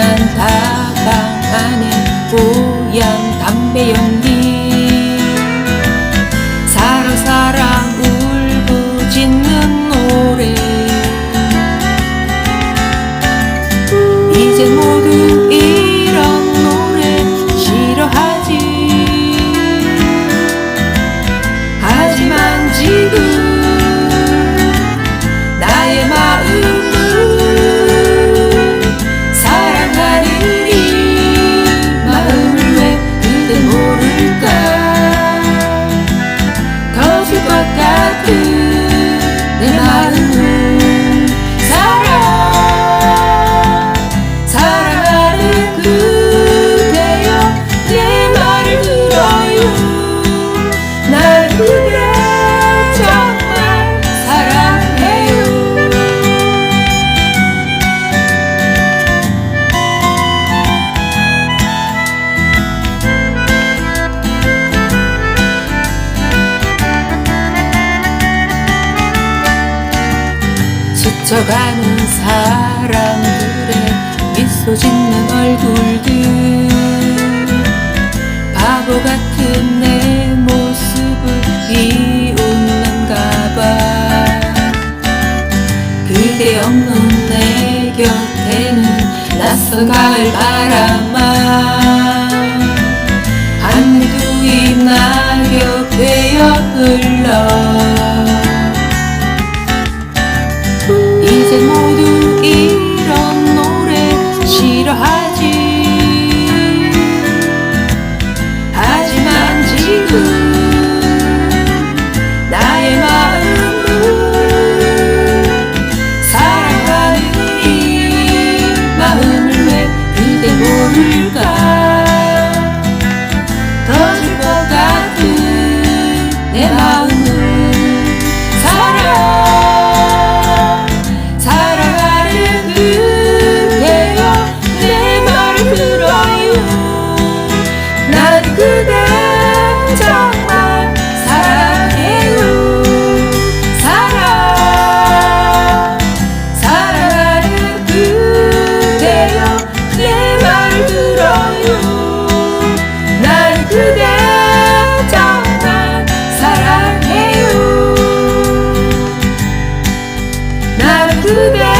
떠난 다방 안에 뽀얀 담배 연기 사랑 사랑 울부짖는 노래. 이제 내 스쳐가는 사람들의 미소 짓는 얼굴들. 바보 같은 내 모습을 비웃는가 봐. 그대 없는 내 곁에는 낯선 가을 바람아. 하늘도 이 낙엽 되어 흘러 the. today.